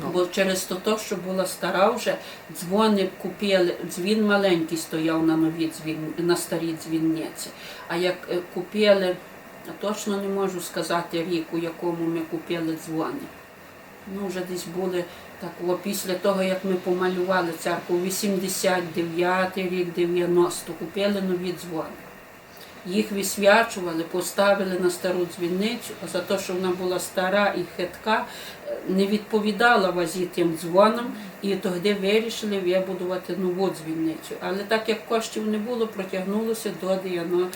нову. Бо через то, що була стара вже, дзвони купили, дзвін маленький стояв на новій дзвін, на старій дзвінниці. А як е, купили, точно не можу сказати рік, у якому ми купили дзвони. Ну, вже десь були так, після того, як ми помалювали церкву, 89 рік, 90, купили нові дзвони. Їх висвячували, поставили на стару дзвіницю, а за те, що вона була стара і хитка, не відповідала вазі тим дзвонам, і тоді вирішили вибудувати нову дзвіницю. Але так як коштів не було, протягнулося до 90.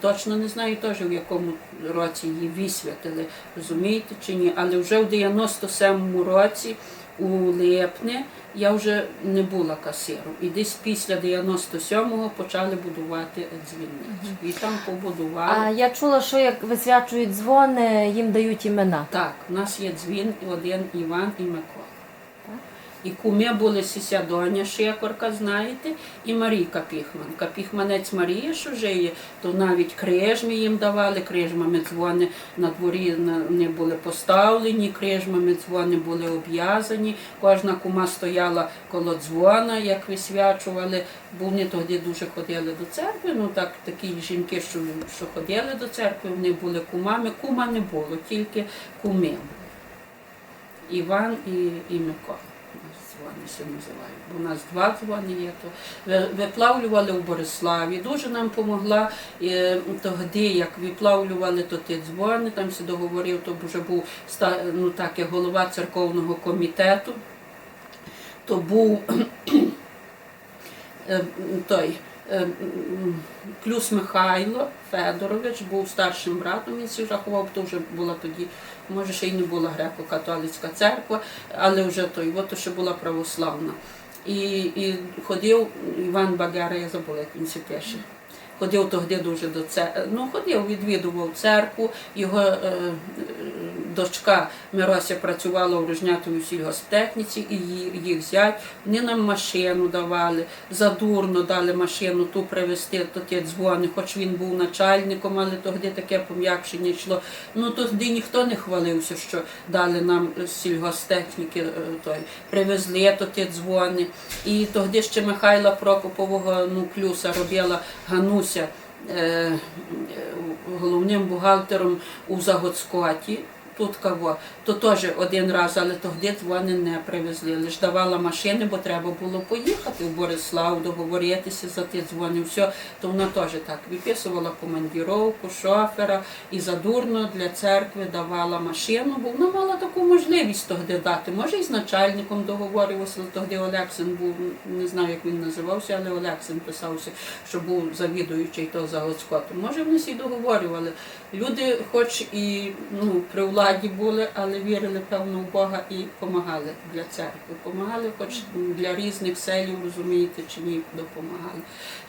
Точно не знаю теж, в якому році її висвятили, розумієте чи ні. Але вже в 97-му році у липні я вже не була касиром. І десь після 97-го почали будувати дзвіницю. І там побудували. А я чула, що як висвячують дзвони, їм дають імена. Так, у нас є дзвін один Іван і Микола. І куми були Сися Доня Шекорка, знаєте, і Марійка Піхманка. Піхманець Марія, що вже є, то навіть крижми їм давали, крижмами дзвони на дворі не були поставлені, крижмами дзвони були обв'язані. Кожна кума стояла коло дзвона, як висвячували. Бо вони тоді дуже ходили до церкви. Ну так такі жінки, що, що ходили до церкви, вони були кумами. Кума не було, тільки куми. Іван і, і Микола. Дзвони ще називають. У нас два дзвони є. То виплавлювали в Бориславі. Дуже нам допомогла е, тоді, як виплавлювали то ті дзвони, там все договорив, то вже був ну, так, голова церковного комітету. То був е, той плюс Михайло Федорович був старшим братом, він всі рахував, то вже була тоді, може ще й не була греко-католицька церква, але вже той, от ще була православна. І, і ходив Іван Багера, я забула, як він це пише. Ходив тоді дуже до церкви. Ну, ходив, відвідував церкву. Його е, е, дочка Мирося працювала у Рожнятовій сільгосптехніці, і її- їх зять. Вони нам машину давали, задурно дали машину ту привезти, то ті дзвони, хоч він був начальником, але тоді таке пом'якшення йшло. Ну тоді ніхто не хвалився, що дали нам з сільгосптехніки е, той. Привезли то ті дзвони. І тоді ще Михайла Прокопового ну, плюса робила Гануся е, е, головним бухгалтером у Загоцкоті. Тут кого, то теж один раз, але тоді дзвони не привезли. Лиш давала машини, бо треба було поїхати в Борислав, договоритися за ті дзвони. Все, то вона теж так виписувала командіровку, шофера і задурно для церкви давала машину, бо вона мала таку можливість тоді дати. Може, і з начальником договорювався, тоді Олексин був, не знаю, як він називався, але Олексин писався, що був завідуючий того заводськоту. Може, вони всі договорювали. Люди, хоч і ну, при владі були, але вірили певно в Бога і допомагали для церкви. Помагали, хоч для різних селів, розумієте, чи ні, допомагали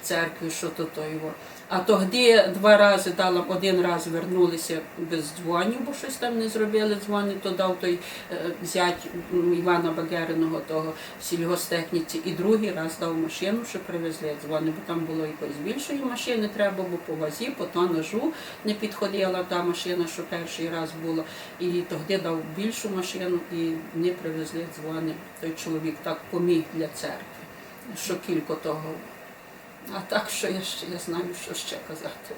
церкві, що то то його. А тоді два рази дала, один раз вернулися без дзвонів, бо щось там не зробили дзвони, то дав той е, зять Івана Багериного того в сільгостехніці, і другий раз дав машину, що привезли дзвони, бо там було якоїсь більшої машини треба, бо по вазі, по тонажу не підходила та машина, що перший раз була. І тоді дав більшу машину і не привезли дзвони. Той чоловік так поміг для церкви, що кілько того. А так, що я я знаю, що ще казати.